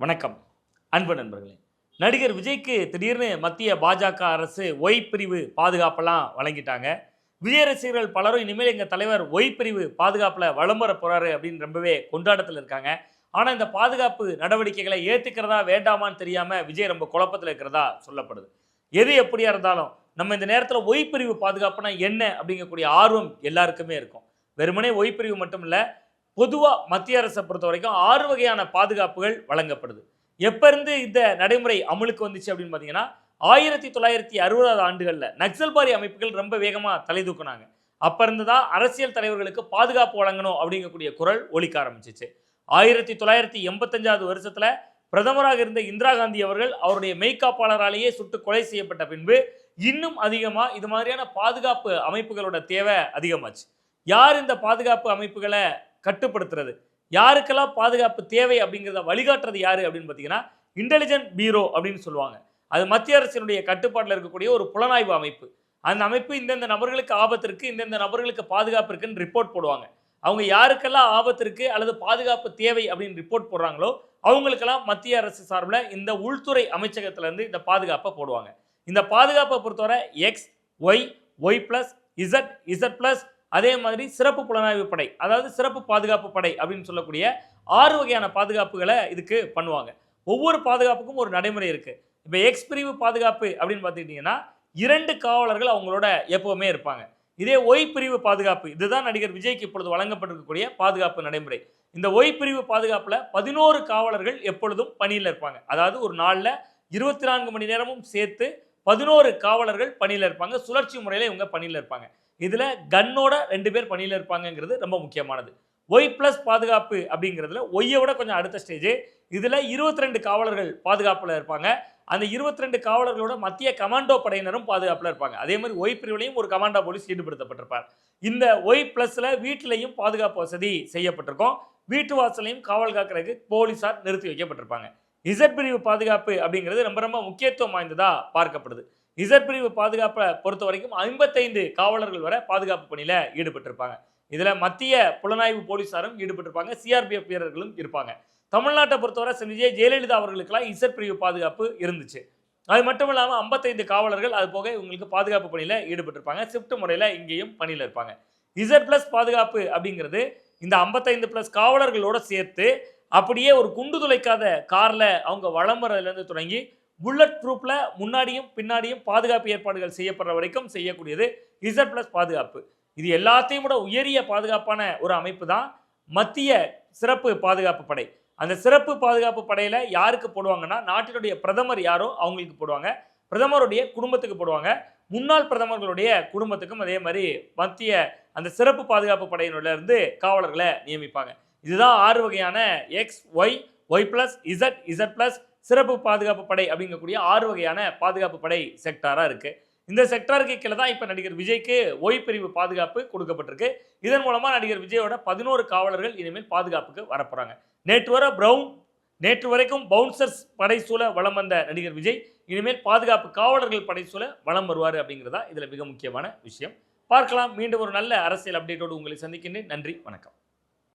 வணக்கம். அன்பு நண்பர்களே நடிகர் விஜய்க்கு திடீர்னு மத்திய பாஜக அரசு ஒய் பிரிவு பாதுகாப்பெல்லாம் வழங்கிட்டாங்க. விஜய் ரசிகர்கள் பலரும் இனிமேல் எங்கள் தலைவர் ஒய் பிரிவு பாதுகாப்பில் வளம் வர போகிறாரு அப்படின்னு ரொம்பவே கொண்டாட்டத்தில் இருக்காங்க. ஆனால் இந்த பாதுகாப்பு நடவடிக்கைகளை ஏற்றுக்கிறதா வேண்டாமான்னு தெரியாமல் விஜய் ரொம்ப குழப்பத்தில் இருக்கிறதா சொல்லப்படுது. எது எப்படியா இருந்தாலும் நம்ம இந்த நேரத்தில் ஒய் பிரிவு பாதுகாப்புனா என்ன அப்படிங்கக்கூடிய ஆர்வம் எல்லாருக்குமே இருக்கும். வெறுமனே ஒய் பிரிவு மட்டும் இல்லை பொதுவாக மத்திய அரசை பொறுத்த வரைக்கும் ஆறு வகையான பாதுகாப்புகள் வழங்கப்படுது. எப்போ இருந்து இந்த நடைமுறை அமலுக்கு வந்துச்சு அப்படின்னு பார்த்தீங்கன்னா ஆயிரத்தி தொள்ளாயிரத்தி அறுபதாவது ஆண்டுகளில் நக்சல்பாரி அமைப்புகள் ரொம்ப வேகமாக தலை தூக்குனாங்க. அப்போ இருந்து தான் அரசியல் தலைவர்களுக்கு பாதுகாப்பு வழங்கணும் அப்படிங்கக்கூடிய குரல் ஒழிக்க ஆரம்பிச்சிச்சு. ஆயிரத்தி தொள்ளாயிரத்தி எண்பத்தஞ்சாவது வருஷத்தில் பிரதமராக இருந்த இந்திரா காந்தி அவர்கள் அவருடைய மெய்காப்பாளராலேயே சுட்டு கொலை செய்யப்பட்ட பின்பு இன்னும் அதிகமாக இது மாதிரியான பாதுகாப்பு அமைப்புகளோட தேவை அதிகமாச்சு. யார் இந்த பாதுகாப்பு அமைப்புகளை கட்டுப்படுத்துறது. யாருக்கெல்லாம் பாதுகாப்பு தேவை அப்படிங்கிறத வழிகாட்டுறது யார் அப்படின்னு பார்த்தீங்கன்னா இன்டெலிஜென்ட் பீரோ அப்படின்னு சொல்லுவாங்க. அது மத்திய அரசினுடைய கட்டுப்பாட்டில் இருக்கக்கூடிய ஒரு புலனாய்வு அமைப்பு. அந்த அமைப்பு இந்தந்த நபர்களுக்கு ஆபத்து இந்தந்த நபர்களுக்கு பாதுகாப்பு இருக்குன்னு ரிப்போர்ட் போடுவாங்க. அவங்க யாருக்கெல்லாம் ஆபத்து அல்லது பாதுகாப்பு தேவை அப்படின்னு ரிப்போர்ட் போடுறாங்களோ அவங்களுக்கெல்லாம் மத்திய அரசு சார்பில் இந்த உள்துறை அமைச்சகத்திலேருந்து இந்த பாதுகாப்பை போடுவாங்க. இந்த பாதுகாப்பை பொறுத்தவரை X Y Y plus Z Z plus அதே மாதிரி சிறப்பு புலனாய்வு படை அதாவது சிறப்பு பாதுகாப்பு படை அப்படின்னு சொல்லக்கூடிய ஆறு வகையான பாதுகாப்புகளை இதுக்கு பண்ணுவாங்க. ஒவ்வொரு பாதுகாப்புக்கும் ஒரு நடைமுறை இருக்குது இப்போ எக்ஸ் பிரிவு பாதுகாப்பு அப்படின்னு பார்த்துக்கிட்டிங்கன்னா இரண்டு காவலர்கள் அவங்களோட எப்போவுமே இருப்பாங்க. இதே ஒய் பிரிவு பாதுகாப்பு இதுதான் நடிகர் விஜய்க்கு இப்பொழுது வழங்கப்பட்டிருக்கக்கூடிய பாதுகாப்பு நடைமுறை. இந்த ஒய் பிரிவு பாதுகாப்பில் பதினோரு காவலர்கள் எப்பொழுதும் பணியில் இருப்பாங்க. அதாவது ஒரு நாளில் இருபத்தி நான்கு மணி நேரமும் சேர்த்து பதினோரு காவலர்கள் பணியில் இருப்பாங்க. சுழற்சி முறையில் இவங்க பணியில் இருப்பாங்க. இதில் கன்னோட ரெண்டு பேர் பணியில் இருப்பாங்கங்கிறது ரொம்ப முக்கியமானது. ஒய் ப்ளஸ் பாதுகாப்பு அப்படிங்கிறதுல ஒய்யை விட கொஞ்சம் அடுத்த ஸ்டேஜ் இதில் இருபத்தி ரெண்டு காவலர்கள் பாதுகாப்பில் இருப்பாங்க. அந்த இருபத்தி ரெண்டு காவலர்களோட மத்திய கமாண்டோ படையினரும் பாதுகாப்பில் இருப்பாங்க. அதே மாதிரி ஒய் பிரிவிலையும் ஒரு கமாண்டோ போலீஸ் ஈடுபடுத்தப்பட்டிருப்பார். இந்த ஒய் ப்ளஸில் வீட்டிலையும் பாதுகாப்பு வசதி செய்யப்பட்டிருக்கும். வீட்டு வாசலையும் காவல் காக்கிறதுக்கு போலீஸார் நிறுத்தி வைக்கப்பட்டிருப்பாங்க. இசட் பிரிவு பாதுகாப்பு அப்படிங்கிறது ரொம்ப ரொம்ப முக்கியத்துவம் வாய்ந்ததாக பார்க்கப்படுது. இசட் பிரிவு பாதுகாப்பை பொறுத்த வரைக்கும் ஐம்பத்தைந்து காவலர்கள் வரை பாதுகாப்பு பணியில் ஈடுபட்டிருப்பாங்க. இதில் மத்திய புலனாய்வு போலீஸாரும் ஈடுபட்டிருப்பாங்க சிஆர்பிஎஃப் வீரர்களும் இருப்பாங்க. தமிழ்நாட்டை பொறுத்தவரை செ- விஜய் ஜெயலலிதா அவர்களுக்கெல்லாம் இசட் பிரிவு பாதுகாப்பு இருந்துச்சு. அது மட்டும் இல்லாமல் ஐம்பத்தைந்து காவலர்கள் அது போக இவங்களுக்கு பாதுகாப்பு பணியில் ஈடுபட்டிருப்பாங்க. ஷிஃப்ட் முறையில் இங்கேயும் பணியில் இருப்பாங்க. இசட் ப்ளஸ் பாதுகாப்பு அப்படிங்கிறது இந்த ஐம்பத்தைந்து ப்ளஸ் காவலர்களோட சேர்த்து அப்படியே ஒரு குண்டு துளைக்காத காரில் அவங்க வளம் வரதுலேருந்து தொடங்கி புல்லட் ப்ரூஃபில் முன்னாடியும் பின்னாடியும் பாதுகாப்பு ஏற்பாடுகள் செய்யப்படுற வரைக்கும் செய்யக்கூடியது இசட் ப்ளஸ் பாதுகாப்பு. இது எல்லாத்தையும் விட உயரிய பாதுகாப்பான ஒரு அமைப்பு தான் மத்திய சிறப்பு பாதுகாப்பு படை. அந்த சிறப்பு பாதுகாப்பு படையில் யாருக்கு போடுவாங்கன்னா நாட்டினுடைய பிரதமர் யாரோ அவங்களுக்கு போடுவாங்க. பிரதமருடைய குடும்பத்துக்கு போடுவாங்க. முன்னாள் பிரதமர்களுடைய குடும்பத்துக்கும் அதே மாதிரி மத்திய அந்த சிறப்பு பாதுகாப்பு படையினர்லேருந்து காவலர்களை நியமிப்பாங்க. இதுதான் ஆறு வகையான X Y Y plus Z Z plus சிறப்பு பாதுகாப்பு படை அப்படிங்கக்கூடிய ஆறு வகையான பாதுகாப்பு படை செக்டாராக இருக்குது இந்த செக்டாருக்கு கீழே தான் இப்போ நடிகர் விஜய்க்கு ஒய் பிரிவு பாதுகாப்பு கொடுக்கப்பட்டிருக்கு. இதன் மூலமாக நடிகர் விஜயோட பதினோரு காவலர்கள் இனிமேல் பாதுகாப்புக்கு வரப்போகிறாங்க நேற்று வர ப்ரௌன் நேற்று வரைக்கும் பவுன்சர்ஸ் படைசூழ வளம் வந்த நடிகர் விஜய் இனிமேல் பாதுகாப்பு காவலர்கள் படைசூழ வலம் வருவார் அப்படிங்கிறதா இதில் மிக முக்கியமான விஷயம். பார்க்கலாம். மீண்டும் ஒரு நல்ல அரசியல் அப்டேட்டோடு உங்களை சந்திக்கின்றேன். நன்றி. வணக்கம்.